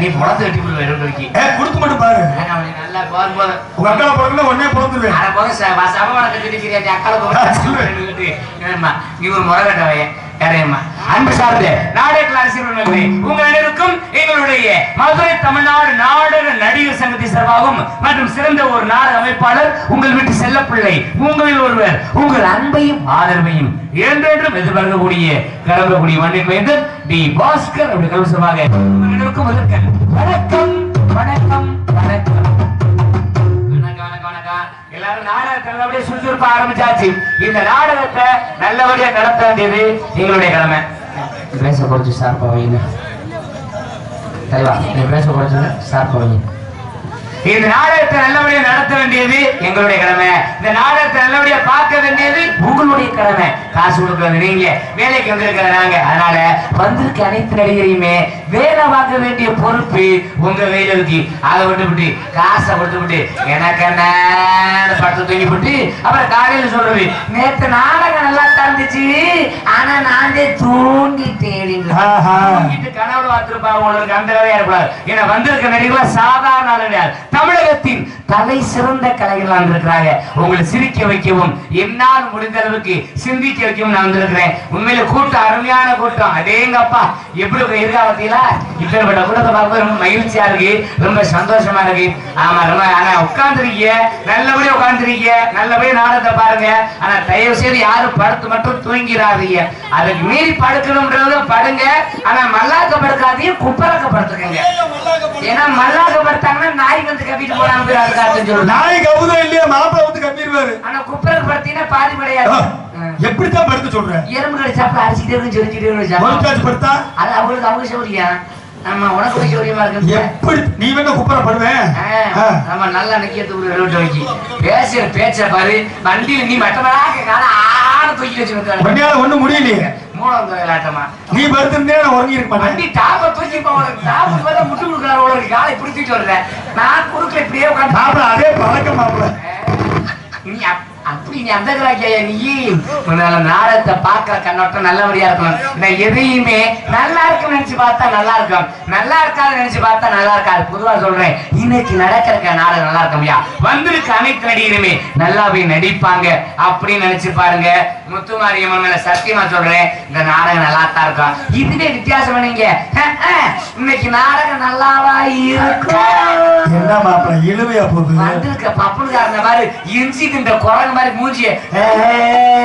நீ முடத்து கட்டி விடுவேன் ரெண்டு வரைக்கும் ஏ கொடுத்து மட்டும் பாரு. நல்லா போதும் போதும் உங்க அக்காவை பிறகுல உடனே பிறந்துருவேன். அரை போக சமவனத்தை திட்டிக்கிறியா நீ அக்கால போக நீ ஒரு முறை கட்டவைய. யாரையம்மா அன்பு சார்ந்த. நாடக அரசியல் உங்கள் அனைவருக்கும் எங்களுடைய மதுரை தமிழ்நாடு நாடக நடிகர் சங்கத்தை சார்பாகவும் மற்றும் சிறந்த ஒரு நாடக அமைப்பாளர் உங்கள் வீட்டு செல்ல பிள்ளை உங்களில் ஒருவர் உங்கள் அன்பையும் ஆதரவையும் என்றென்றும் எதிர்பார்க்கக்கூடிய கிளம்பக்கூடிய மண்ணின் மீது டி. பாஸ்கர் அப்படி கலவசமாக வணக்கம் வணக்கம் வணக்கம். வணக்கம், எல்லாரும் நாடகத்தில் அப்படியே சுறுசுறுப்பா ஆரம்பிச்சாச்சு. இந்த நாடகத்தை நல்லபடியா நடத்த வேண்டியது எங்களுடைய கடமை. பேச குறைச்சு சார் போவீங்க தலைவா நீ பேச குறைச்சு சார் போவீங்க இந்த நாடகத்தை நல்லபடியா நடத்த வேண்டியது எங்களுடைய கடமை. இந்த நாடகத்தை நல்லபடியா பார்க்க வேண்டியது உங்களுடைய கடமை. காசு கொடுக்கறது நீங்க. வேலைக்கு வந்திருக்கிற நாங்க. அதனால வந்திருக்க அனைத்து நடிகரையுமே வேலை பார்க்க வேண்டிய பொறுப்பு உங்க கையில இருக்கு. அதை விட்டு விட்டு காசை விட்டு விட்டு எனக்கு என்ன? படுத்து தூங்கி விட்டு அப்புறம் காலையில சொல்றது நேத்து நாடகம் நல்லா தந்துச்சு ஆனா நானே தூங்கிட்டேன். கனவுல பார்த்திருப்பாங்க உங்களுக்கு அந்த கதையா இருக்கக்கூடாது ஏன்னா வந்திருக்க நடிகர்கள் சாதாரண ஆளு கிடையாது தமிழகத்தின் தலை சிறந்த கலைகள் இருக்கிறாங்க. உங்களை சிரிக்க வைக்கவும் என்னால் முடிந்த அளவுக்கு சிந்திக்க வைக்கவும் நான் வந்திருக்கிறேன். உண்மையில கூட்டம் அருமையான கூட்டம். அதேங்கப்பா எப்படி இருக்கா பார்த்தீங்களா இப்பேற்பட்ட கூட்டத்தை பார்க்க ரொம்ப மகிழ்ச்சியா இருக்கு ரொம்ப சந்தோஷமா இருக்கு. ஆமா ரொம்ப ஆனா உட்கார்ந்துருக்கீங்க. நல்லபடியா உட்கார்ந்துருக்கீங்க. நல்லபடியா நாடகத்தை பாருங்க. ஆனா தயவு செய்து யாரும் படுத்து மட்டும் தூங்கிறாதீங்க. அதுக்கு மீறி படுக்கணும்ன்றது படுங்க. ஆனா மல்லாக்க படுக்காதீங்க குப்பரக்க படுத்துக்கங்க ஏன்னா மல்லாக்க படுத்தாங்கன்னா நாய் வந்து கப்பிட்டு போனாங்க அதுக்காக சொல்லுங்க நாய் கவுதம் இல்லையா மாப்பிள்ள வந்து கம்பிடுவாரு ஆனா குப்பரக்க படுத்தீங்கன்னா பாதி எப்படித்தான் படுத்து சொல்றேன் எறும்பு அடிச்சுக்கிட்டே இருக்கு சொல்லிக்கிட்டே இருக்கு படுத்தா? அது அவங்களுக்கு அவங்க சௌரியா ஆமா உனக்கு போய் சௌரியமா இருக்கு எப்படி? நீ வேணா குப்பரை படுவேன் ஆ. நம்ம நல்லா நிக்கியத்துக்கு ரோட்டு வைக்கி. பேசுற பேச்ச பாரு. வண்டியில நீ மட்டமாக கால தூக்கி வச்சு உன்னையால ஒண்ணும் முடியலையே. மூலம் நீ படுத்திருந்தே நான் உறங்கி இருக்க மாட்டேன் வண்டி டாப்ப முட்டு கொடுக்குறாரு உனக்கு காலை பிடிச்சிட்டு வருவேன் நான் குறுக்கல இப்படியே உட்காந்து அதே பழக்கம் மாப்பிள்ள நீ அப்- அப்படி நீ அந்த நீ முதல்ல நாடகத்தை பார்க்கிற கண்ணோட்டம் நல்லபடியா இருக்கணும். நான் எதையுமே நல்லா இருக்குன்னு நினைச்சு பார்த்தா நல்லா இருக்கும். நல்லா இருக்காது நினைச்சு பார்த்தா நல்லா இருக்காது. பொதுவா சொல்றேன் இன்னைக்கு நடக்கிற நாடகம் நல்லா இருக்க முடியா? வந்திருக்க அனைத்து நடிகருமே நல்லாவே நடிப்பாங்க. அப்படின்னு நினைச்சு பாருங்க. முத்துமாரியம்மன் மேல சத்தியமா சொல்றேன் இந்த நாடகம் நல்லா தான் இருக்கும். இதுவே வித்தியாசம் பண்ணீங்க இன்னைக்கு நாடகம் நல்லாவா இருக்கும்? என்ன மாப்பிள்ள இழுவையா போகுது? வந்திருக்க பப்புனுக்காரன மாதிரி இஞ்சி இந்த குரங்கு மாதிரி மூஞ்சிய.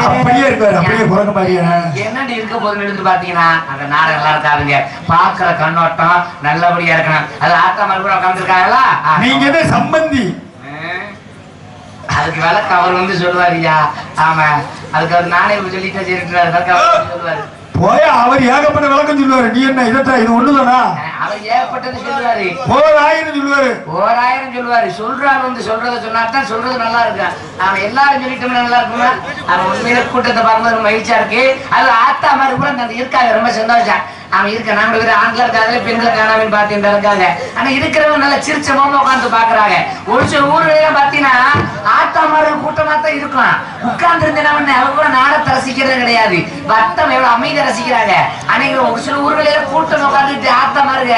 அப்படியே இருக்காரு அப்படியே குரங்கு மாதிரியே. என்னடி இருக்க போதுன்னு எடுத்து பாத்தீங்கன்னா அந்த நாடகம் நல்லா இருக்காதுங்க. பாக்குற கண்ணோட்டம் நல்லபடியா இருக்கணும். அது ஆத்தா மறுபடியும் உட்காந்துருக்காங்களா நீங்க என்ன சம்பந்தி? அதுக்கு விளக்கு அவர் வந்து சொல்லுவாருயா ஆமா. அதுக்கு அவர் நானே சொல்லிட்டே சொல்லுவாரு. போய் அவர் ஏகப்பட்ட விளக்கம் சொல்லுவாரு. நீ என்ன இதட்டா இது ஒண்ணுதானா? அவர் ஏகப்பட்டது சொல்லுவாரு. போர் ஆயிரம் சொல்லுவாரு. ஓராயிரம் சொல்லுவாரு. சொல்றாரு வந்து சொல்றத சொன்னாதான் சொல்றது நல்லா இருக்கு? அவன் எல்லாரும் சொல்லிட்டோம்னா நல்லா இருக்குமா? அவன் உண்மையில கூட்டத்தை பார்க்கும்போது மகிழ்ச்சியா இருக்கு. அது ஆத்தா மாதிரி கூட இருக்காங்க ரொம்ப சந்தோஷம். அவன் இருக்க நாம வேற ஆண்கள் இருக்காங்க பெண்கள் காணாமல் பார்த்துட்டு இருக்காங்க ஆனா இருக்கிறவங்க நல்லா சிரிச்ச மோம உட்கார்ந்து பாக்குறாங்க ஒரு சில ஊர்ல பாத்தீங்கன்னா ஆத்தா மாதிரி கூட்டமா தான் இருக்கும். உட்கார்ந்து இருந்தேன் அவங்க கூட நாடத்தை ரசிக்கிறது கிடையாது. வட்டம் எவ்வளவு அமைதியா ரசிக்கிறாங்க. அன்னைக்கு ஒரு சில ஊர்களில கூட்டம் உட்காந்துட்டு ஆத்தா மாருங்க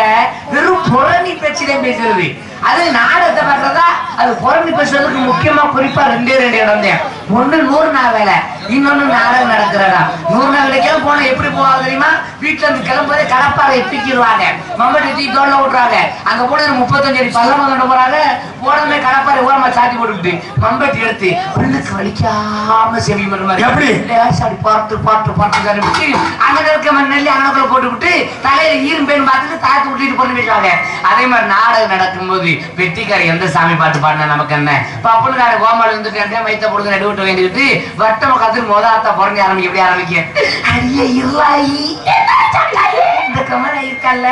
வெறும் புலனி பேச்சிலே பேசுறது. அது நாடகத்தை பாக்குறதா அது புறணி பேசுறதுக்கு முக்கியமா குறிப்பா ரெண்டே ரெண்டு இடம் தான். ஒண்ணு நூறு நாள் வேலை இன்னொன்னு நாடகம் நடக்கிற இடம் நூறு நாள் வேலைக்கெல்லாம் போனா எப்படி போவாங்க தெரியுமா? வீட்டுல இருந்து கிளம்புறதே கடப்பாறை எப்பிக்கிடுவாங்க மம்பட்டி தூக்கி தோல்ல விட்டுறாங்க. அங்க போன முப்பத்தஞ்சு அடி பள்ளமா கொண்டு போறாங்க. போனமே கடப்பாறை ஓரமா சாத்தி போட்டுக்கிட்டு மம்பட்டி எடுத்து பிள்ளைக்கு வலிக்காம செவி மாதிரி எப்படி? லேசாடி பார்த்து பார்த்து பார்த்து கண்டுபிடிச்சு அங்க இருக்க மண் நெல்லி அங்கனக்குள்ள போட்டு விட்டு தலையில ஈரும் பேன் பார்த்துட்டு தாத்து விட்டுட்டு பொண்ணு போயிட்டாங்க. அதே மாதிரி நாடகம் நடக்கும்போது வெட்டிக்காரி எந்த சாமி பாட்டு பாடினா நமக்கு என்ன? பப்புனுக்கார கோமாளி வந்துட்டு மைத்த பொழுது நடு விட்டு வேண்டிட்டு வட்டம் கத்து மோதாரத்தை புறஞ்சு ஆரம்பிக்க எப்படி ஆரம்பிக்க? அரிய இந்த கமலா இருக்கல்ல.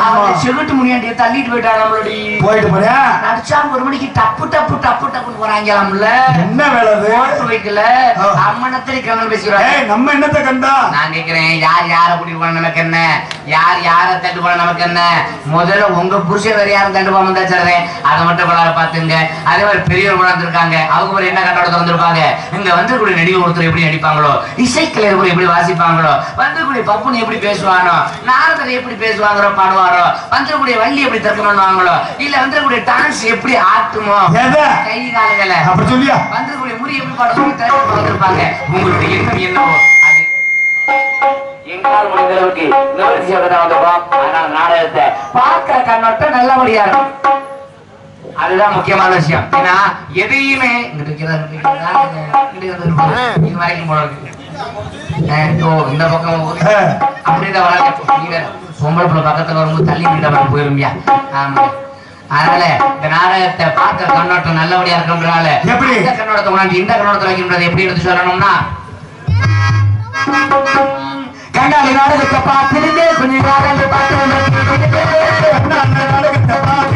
அவங்க செகுட்டு முனியாண்டிய தள்ளிட்டு போயிட்டாங்க நம்மளுடைய போயிட்டு போறியா? நடிச்சா ஒரு மணிக்கு டப்பு டப்பு டப்பு டப்புன்னு போறாங்களாம்ல. என்ன வேலை அது? வைக்கல. ஆ. அம்மனத்திலே கமல் பேசுறாங்க நம்ம என்னத்த கண்டா? நான் கேக்குறேன் யார் யார கூட்டிட்டு போன நமக்கு என்ன? யார் யார தட்டு போன நமக்கு என்ன? முதல்ல உங்க புருஷன் வேற யாரும் தட்டு போகாம தான் சொல்றேன் அதை மட்டும் கொள்ளார பாத்துங்க அதே மாதிரி பெரியவர் கொண்டாந்துருக்காங்க. அவங்க ஒரு என்ன கண்டோட வந்திருப்பாங்க இங்க வந்திருக்கூடிய நடிகை ஒருத்தர் எப்படி நடிப்பாங்களோ? இசைக்கலைஞர் கூட எப்படி வாசிப்பாங்களோ? வந்திருக்கூடிய பப்புனு எப்படி பேசுவானோ? நாரதர் எப்படி பேசுவாங்களோ பாடுவாரோ? வந்திருக்கூடிய வள்ளி எப்படி தர்க்கம் பண்ணுவாங்களோ இல்ல வந்திருக்கூடிய டான்ஸ் எப்படி ஆட்டுமோ? கை கால்களை. அப்படி சொல்லியா? வந்திருக்கூடிய முறி எப்படி பாடுவாங்க வந்திருப்பாங்க உங்களுடைய எண்ணம் என்னவோ? அது எங்களால் முடிந்த அளவுக்கு நிவர்த்தி செய்வதா வந்திருக்கோம் ஆனால் நாடகத்தை பார்க்கிற கண்ணோட்டம் நல்லபடியா இருக்கும். அதுதான் முக்கியமான விஷயம். ஏன்னா எதையுமே இங்கிட்டு வரைக்கும் போல இருக்கு. ஓ இந்த பக்கம். அப்படிதான் வளர்க்க நீ வேற பொம்பளை பிள்ளை பக்கத்துல வரும்போது தள்ளி கிட்ட மாதிரி போயிருமியா? ஆமா. அதனால இந்த நாடகத்தை பார்க்க கண்ணோட்டம் நல்லபடியா இருக்கும்ன்றனால எப்படி? இந்த கண்ணோட்டத்தை உணர்ந்து இந்த கண்ணோட்டத்தை வைக்கின்றது எப்படி எடுத்து சொல்லணும்னா? கண்டாலி நாடகத்தை பார்த்துட்டு கொஞ்சம் நாடகத்தை பார்த்து அந்த நாடகத்தை பார்த்துட்டு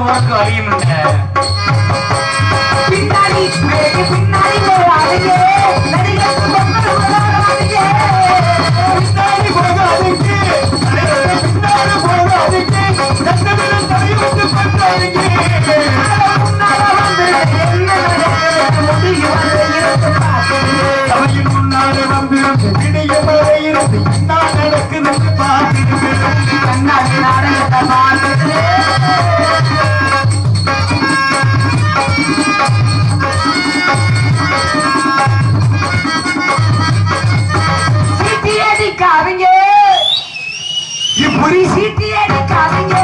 हुआ करीम है। அடிக்காதீங்க இப்படி சீட்டி அடிக்காதீங்க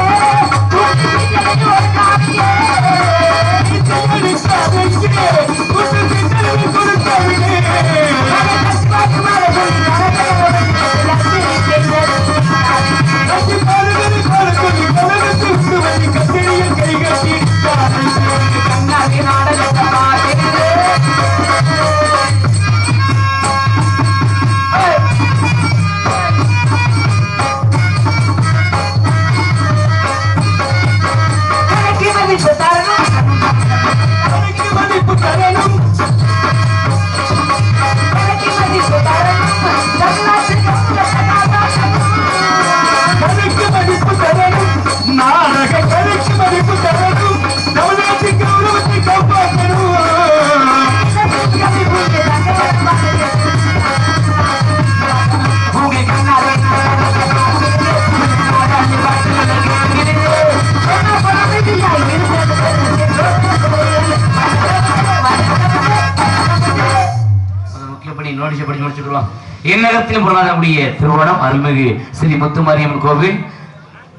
முடிச்சுக்கலாம் என்னகத்திலும் பொருளாதாரக்கூடிய திருவோணம் அருள்மிகு ஸ்ரீ முத்துமாரியம்மன் கோவில்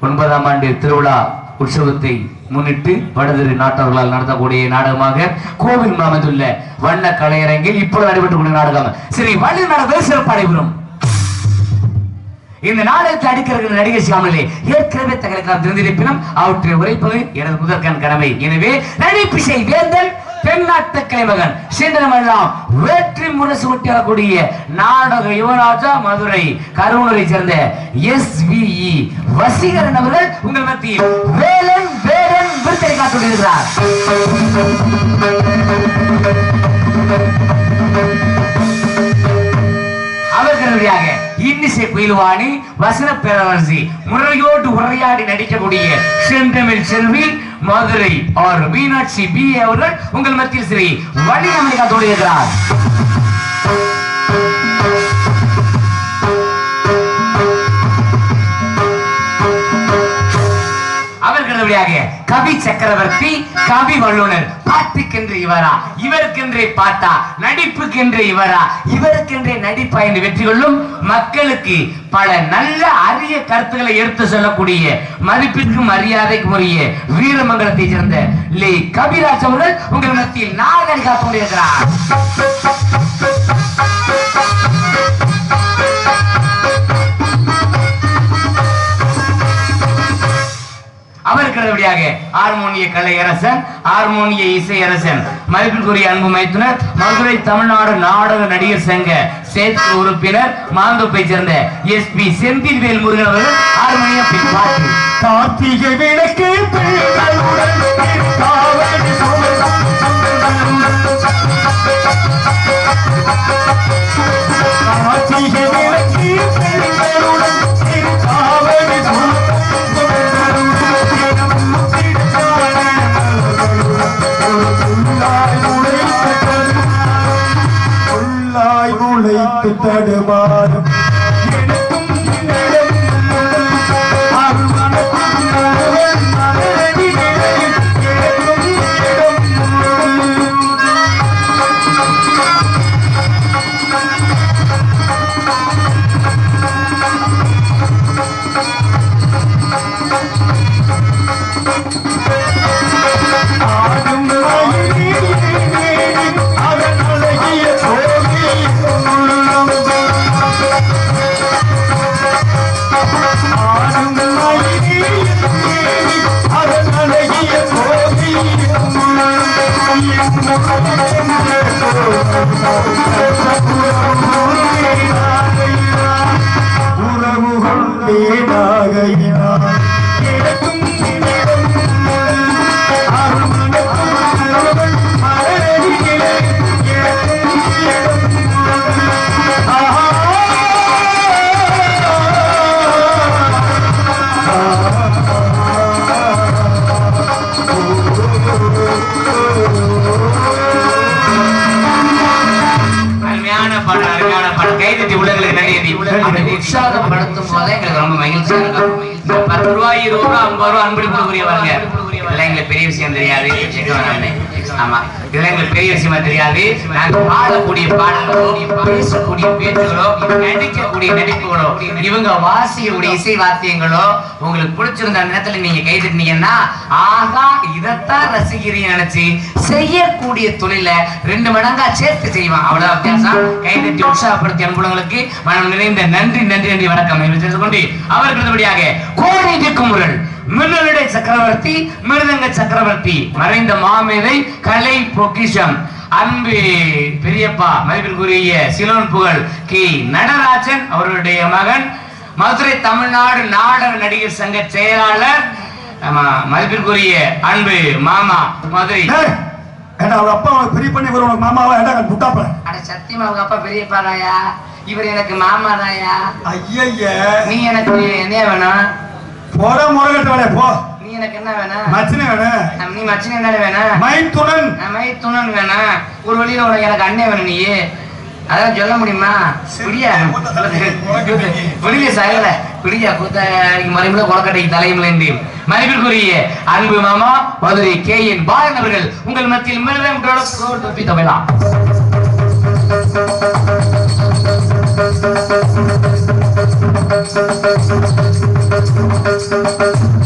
ஒன்பதாம் ஆண்டு திருவிழா உற்சவத்தை முன்னிட்டு வடதிரு நாட்டவர்களால் நடத்தக்கூடிய நாடகமாக கோவில் அமைந்துள்ள வண்ண கலையரங்கில் இப்பொழுது நடைபெற்றுக் நாடகம் ஸ்ரீ வள்ளி நாடகம் சிறப்பு நடைபெறும் இந்த நாடகத்தை அடிக்கிற நடிகை சியாமலே ஏற்கனவே தங்களுக்கு தெரிந்திருப்பினும் அவற்றை உரைப்பது எனது முதற்கண் கடமை. எனவே நடிப்பு நடிப்பிசை வேந்தன் தென்னாட்டு கலைமகன் சிந்தனமெல்லாம் வேற்றி முரசு ஒட்டி நாடக யுவராஜா மதுரை கருணூரை சேர்ந்த எஸ் வி வசீகரன் அவர்கள் உங்கள் மத்தியில் வேலன் வேலன் விருத்தை காட்டுகிறார் அவர்களுடையாக இன்னிசை குயில்வாணி வசன பேரரசி முறையோடு உரையாடி நடிக்கக்கூடிய செந்தமிழ் செல்வி மதுரை ஆர் மீனாட்சி பி அவர்கள் உங்கள் மத்தியில் ஸ்ரீ வழி அமெரிக்கா தோடுகிறார் அவர்களது கவி சக்கரவர்த்தி கவி வல்லுநர் பாட்டுக்கென்று இவரா இவருக்கென்றே பாட்டா நடிப்புக்கென்று இவரா இவருக்கென்றே நடிப்பா என்று வெற்றி கொள்ளும் மக்களுக்கு பல நல்ல அரிய கருத்துக்களை எடுத்து சொல்லக்கூடிய மதிப்பிற்கும் மரியாதைக்கும் உரிய வீரமங்கலத்தை சேர்ந்த லே கபிராஜ் அவர்கள் உங்கள் மத்தியில் நாகரிகா காத்துக் கொண்டிருக்கிறார். அவருக்கு அடுத்தபடியாக ஹார்மோனிய கலையரசன் ஹார்மோனிய இசை அரசன் மதிப்பிற்குரிய அன்பு மைத்துனர் மதுரை தமிழ்நாடு நாடக நடிகர் சங்க சேர்த்து உறுப்பினர் மாந்தோப்பை சேர்ந்த எஸ் பி செந்தில்வேல் முருகன் அவர்கள் ஹார்மோனிய பின்பாட்டு கார்த்திகை விளக்கு கார்த்திகை விளக்கு ਤੜਮਾਰ உறவு கொண்டேனாகையினார் எனக்கும் மகிழ்ச்சியா இருக்கும் பத்து ரூபாய் இருபது ரூபாய் ஐம்பது ரூபாய் அன்பளிப்புக்குரியவங்க இதெல்லாம் எங்களுக்கு பெரிய விஷயம் தெரியாது. ஆமா. இதெல்லாம் எங்களுக்கு பெரிய விஷயமா தெரியாது. நாங்க பாடக்கூடிய பாடல்களோ பேசக்கூடிய பேச்சுகளோ நடிக்கக்கூடிய நடிப்புகளோ இவங்க வாசிக்கக்கூடிய இசை வாத்தியங்களோ உங்களுக்கு பிடிச்சிருந்த நேரத்துல நீங்க கை தட்டினீங்கன்னா ஆகா இதைத்தான் ரசிக்கிறீங்க நினைச்சு செய்யக்கூடிய தொழில ரெண்டு மடங்கா சேர்த்து செய்வான். அவ்வளவு வித்தியாசம். கை தட்டி உற்சாகப்படுத்தி அன்புடங்களுக்கு மனம் நிறைந்த நன்றி நன்றி நன்றி வணக்கம். என்று தெரிந்து கொண்டு அவருக்கு அடுத்தபடியாக கோடி குமுறல் மின்னலுடை சக்கரவர்த்தி மிருதங்க சக்கரவர்த்தி. மறைந்த மாமேதை கலை பொக்கிஷம். அன்பு பெரியப்பா மதிப்பிற்குரிய சிலோன் புகழ் கே. நடராஜன் அவருடைய மகன். மதுரை தமிழ்நாடு நாடக நடிகர் சங்க செயலாளர். ஆமா, மதிப்பிற்குரிய அன்பு மாமா மதுரை. அவங்க அப்பா உனக்கு பெரிய பண்ணி இவர் உனக்கு மாமாவா? ஏண்டா புட்டாப்ப அட சத்தியமா அவங்க அப்பா பெரியப்பாராயா? இவர் எனக்கு மாமாராயா? ஐயய்ய நீ எனக்கு என்ன வேணும்? போற முறைகட்ட வேலைய போ. நீ எனக்கு என்ன வேணும் மச்சினே நம்ம நீ மச்சின என்ன வேணும் மைன் துணன் வேணும் ஒரு வழியில உனக்கு எனக்கு அண்ணே வேணும் நீ. அதான் சொல்ல முடியுமா? பிடியா பிடிய சகல பிடியா கூத்த மறைமுல கொலக்கட்டைக்கு தலைமுலேந்தி மதிப்பிற்குரிய அன்பு மாமா மதுரை கே என் பாலன் அவர்கள் உங்கள் மத்தியில் மிருதம் தொப்பி தவைலாம் Thank you.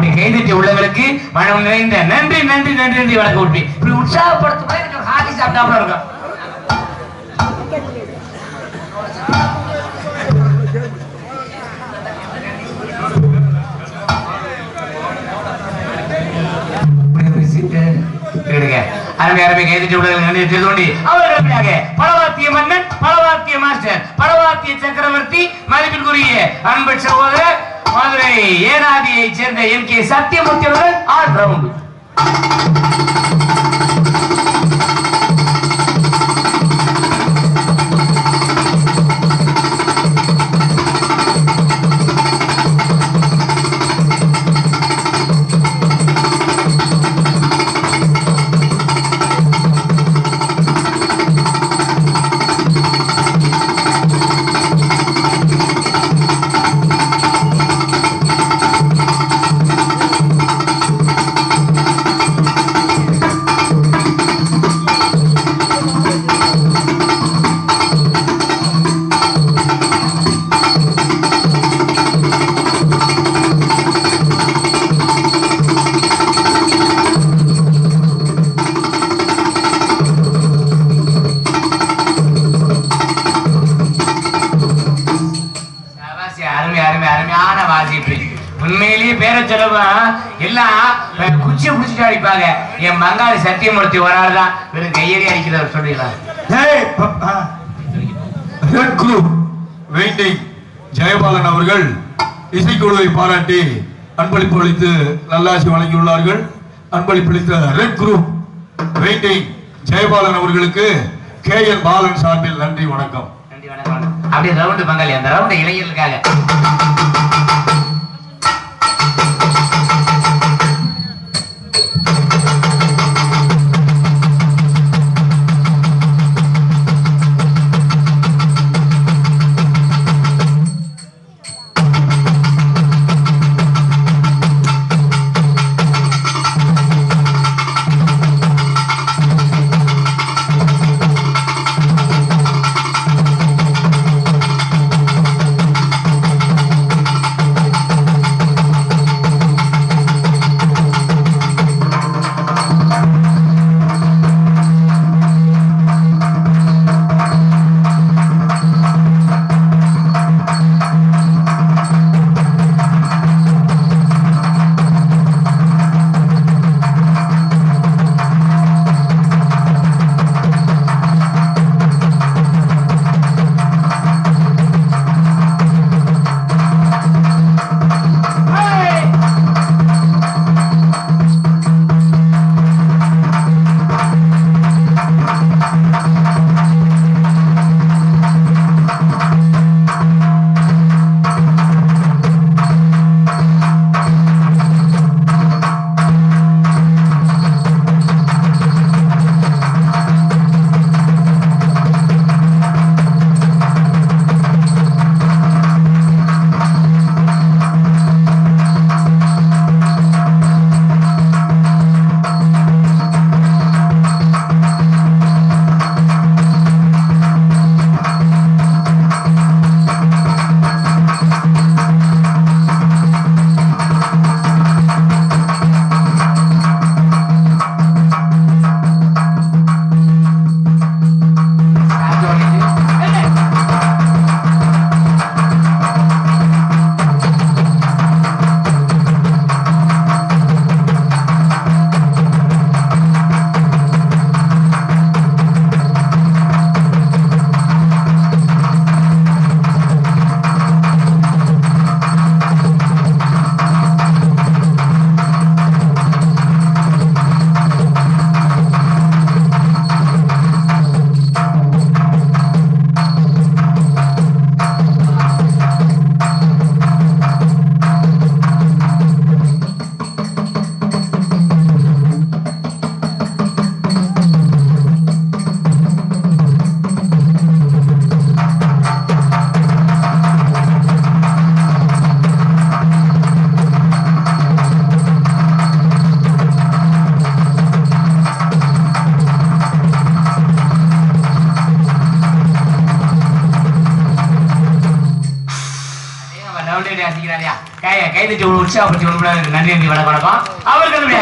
அப்படி கைதட்டி உள்ளவங்களுக்கு மனம் நிறைந்த நன்றி நன்றி நன்றி நன்றி வணக்கம் விட்டு இப்படி உற்சாகப்படுத்தும் எனக்கு ஹாக்கி சாப்பிட்டாப்புல இருக்கும். அருமை அருமை உள்ளவர்கள் நன்றி திருதோண்டி அவர்களுக்காக பலவாத்திய மன்னன் பலவாத்திய மாஸ்டர் பலவாத்திய சக்கரவர்த்தி மதிப்பிற்குரிய அன்பு சகோதரர் மதுரை ஏனாதியைச் சேர்ந்த எம் கே சத்தியமூர்த்தி அவர்கள் ஆல் ரவுண்டு. உண்மையிலேயே பேரை சொல்லவா எல்லாம் குச்சியை பிடிச்சிட்டு அடிப்பாங்க. என் பங்காளி சத்தியமூர்த்தி ஒரு ஆள் தான். வெறும் கையடி அடிக்கிறவர் சொல்லிடலாம். ரெட் குரூப் வெயிட்டிங் ஜெயபாலன் அவர்கள் இசைக்குழுவை பாராட்டி அன்பளிப்பு அளித்து நல்லாசி வழங்கியுள்ளார்கள். அன்பளிப்பு அளித்த ரெட் குரூப் வெயிட்டிங் ஜெயபாலன் அவர்களுக்கு கே. என். பாலன் சார்பில் நன்றி வணக்கம். நன்றி வணக்கம். வணக்கம். அப்படியே ரவுண்டு பங்காளி அந்த ரவுண்டு இளைஞர்களுக்காக கை உற்சாகப்படுத்தி ஒன்று நன்றி நன்றி வணக்கம் வணக்கம். அவர்களுடைய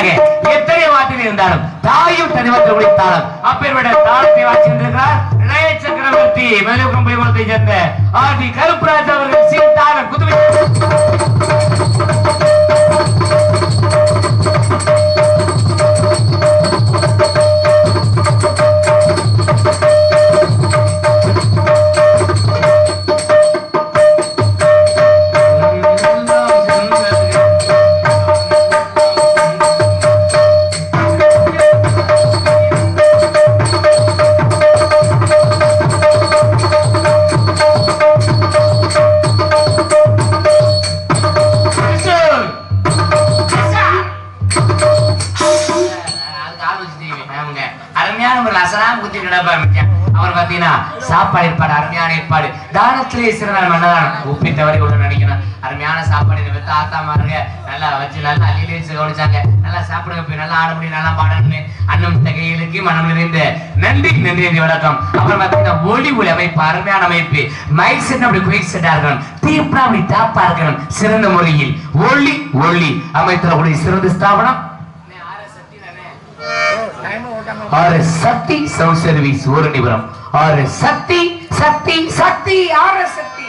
எத்தனை வார்த்தைகள் இருந்தாலும் தாயும் தனிமத்தை உடைத்தாலும் அப்பேற்பட்ட தாளத்தை வாசித்திருக்கிறார் இளைய சக்கரவர்த்தி மேலுக்கும் குலத்தை சேர்ந்த ஆர் டி கருப்புராஜ் அவர்கள் சீர்தாளம் குதுமை தானத்திலே சிறநாள் உப்பி தவறி கொண்டு அருமையான சாப்பாடு இந்த ஆத்தா மாருங்க. நல்லா வச்சு நல்லா வச்சு கவனிச்சாங்க. நல்லா சாப்பிடுங்க போய் நல்லா ஆட முடியும் நல்லா பாடணும்னு தகையிலுக்கு மனம் நிறைந்த நன்றி நன்றி நன்றி வணக்கம். அப்புறம் ஒளி ஒளி அமைப்பு அருமையான அமைப்பு. மைக் செட் அப்படி குயிக் செட்டா இருக்கணும். தீப்னா அப்படி டாப்பா இருக்கணும். சிறந்த முறையில் ஒளி ஒளி அமைத்தக்கூடிய சிறந்த ஸ்தாபனம். ஆறு சக்தி சவுண்ட் சர்வீஸ் ஒரு நிபுணம் ஆறு சக்தி சக்தி சக்தி ஆறு சக்தி